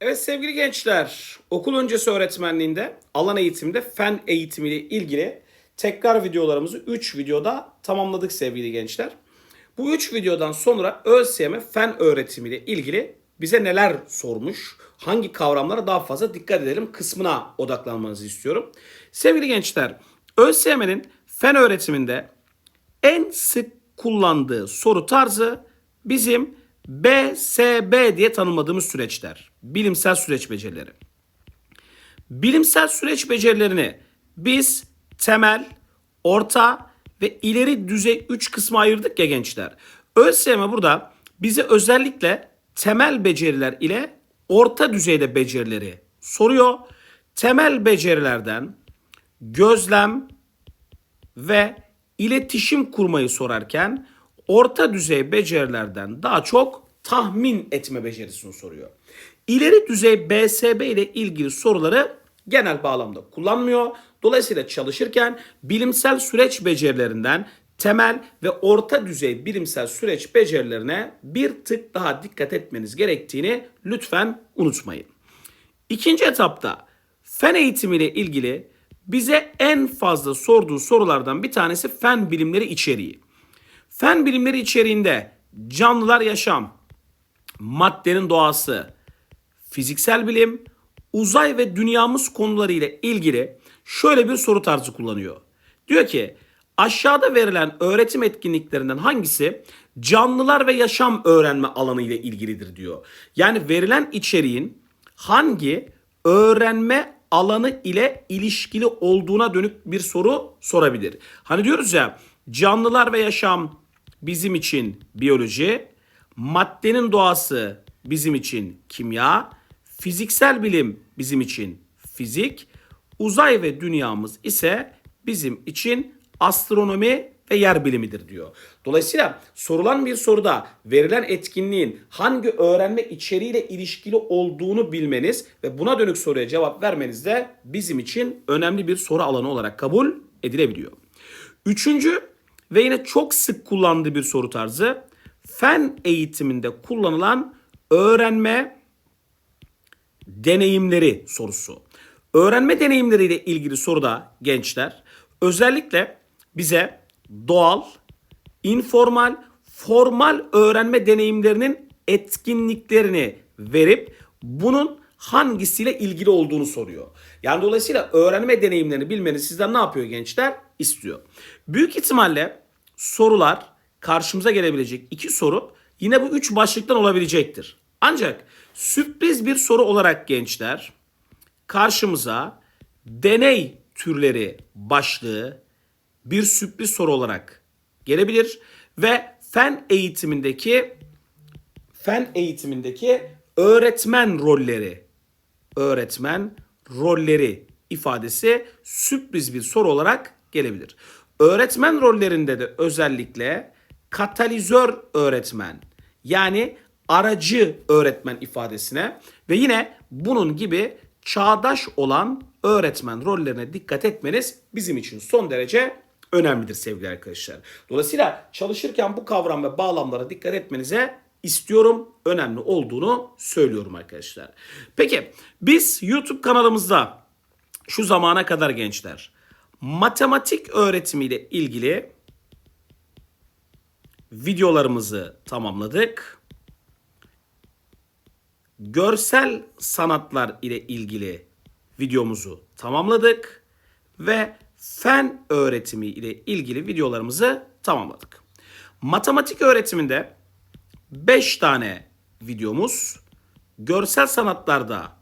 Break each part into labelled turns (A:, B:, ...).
A: Evet sevgili gençler, okul öncesi öğretmenliğinde alan eğitimde fen eğitimiyle ilgili tekrar videolarımızı 3 videoda tamamladık sevgili gençler. Bu 3 videodan sonra ÖSYM fen öğretimiyle ilgili bize neler sormuş, hangi kavramlara daha fazla dikkat edelim kısmına odaklanmanızı istiyorum. Sevgili gençler, ÖSYM'nin fen öğretiminde en sık kullandığı soru tarzı bizim BSB diye tanımladığımız süreçler. Bilimsel süreç becerileri. Bilimsel süreç becerilerini biz temel, orta ve ileri düzey 3 kısma ayırdık ya gençler. ÖSYM burada bize özellikle temel beceriler ile orta düzeyde becerileri soruyor. Temel becerilerden gözlem, ve iletişim kurmayı sorarken orta düzey becerilerden daha çok tahmin etme becerisini soruyor. İleri düzey BSB ile ilgili soruları genel bağlamda kullanmıyor. Dolayısıyla çalışırken bilimsel süreç becerilerinden temel ve orta düzey bilimsel süreç becerilerine bir tık daha dikkat etmeniz gerektiğini lütfen unutmayın. İkinci etapta fen eğitimiyle ilgili bize en fazla sorduğu sorulardan bir tanesi fen bilimleri içeriği. Fen bilimleri içeriğinde canlılar yaşam, maddenin doğası, fiziksel bilim, uzay ve dünyamız konuları ile ilgili şöyle bir soru tarzı kullanıyor. Diyor ki aşağıda verilen öğretim etkinliklerinden hangisi canlılar ve yaşam öğrenme alanı ile ilgilidir diyor. Yani verilen içeriğin hangi öğrenme alanı ile ilişkili olduğuna dönük bir soru sorabilir. Hani diyoruz ya canlılar ve yaşam bizim için biyoloji, maddenin doğası bizim için kimya, fiziksel bilim bizim için fizik, uzay ve dünyamız ise bizim için astronomi ve yer bilimidir diyor. Dolayısıyla sorulan bir soruda verilen etkinliğin hangi öğrenme içeriğiyle ilişkili olduğunu bilmeniz ve buna dönük soruya cevap vermeniz de bizim için önemli bir soru alanı olarak kabul edilebiliyor. Üçüncü ve yine çok sık kullandığı bir soru tarzı fen eğitiminde kullanılan öğrenme deneyimleri sorusu. Öğrenme deneyimleriyle ilgili soruda gençler özellikle bize doğal, informal, formal öğrenme deneyimlerinin etkinliklerini verip bunun hangisiyle ilgili olduğunu soruyor. Yani dolayısıyla öğrenme deneyimlerini bilmeni sizden ne yapıyor gençler? İstiyor. Büyük ihtimalle sorular karşımıza gelebilecek iki soru yine bu üç başlıktan olabilecektir. Ancak sürpriz bir soru olarak gençler karşımıza deney türleri başlığı bir sürpriz soru olarak gelebilir ve fen eğitimindeki fen eğitimindeki öğretmen rolleri öğretmen rolleri ifadesi sürpriz bir soru olarak gelebilir. Öğretmen rollerinde de özellikle katalizör öğretmen yani aracı öğretmen ifadesine ve yine bunun gibi çağdaş olan öğretmen rollerine dikkat etmeniz bizim için son derece önemlidir sevgili arkadaşlar. Dolayısıyla çalışırken bu kavram ve bağlamlara dikkat etmenize istiyorum. Önemli olduğunu söylüyorum arkadaşlar. Peki biz YouTube kanalımızda şu zamana kadar gençler matematik öğretimiyle ilgili videolarımızı tamamladık. Görsel sanatlar ile ilgili videomuzu tamamladık ve fen öğretimi ile ilgili videolarımızı tamamladık. Matematik öğretiminde 5 tane videomuz, görsel sanatlarda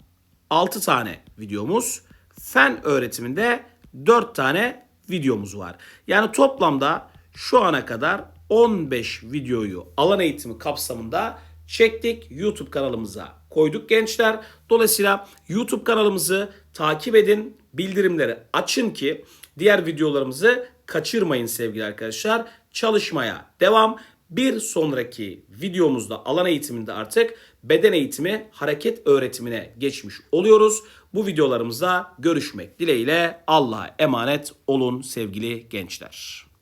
A: 6 tane videomuz, fen öğretiminde 4 tane videomuz var. Yani toplamda şu ana kadar 15 videoyu alan eğitimi kapsamında çektik. YouTube kanalımıza koyduk gençler. Dolayısıyla YouTube kanalımızı takip edin, bildirimleri açın ki diğer videolarımızı kaçırmayın sevgili arkadaşlar. Çalışmaya devam. Bir sonraki videomuzda alan eğitiminde artık beden eğitimi hareket öğretimine geçmiş oluyoruz. Bu videolarımızda görüşmek dileğiyle Allah'a emanet olun sevgili gençler.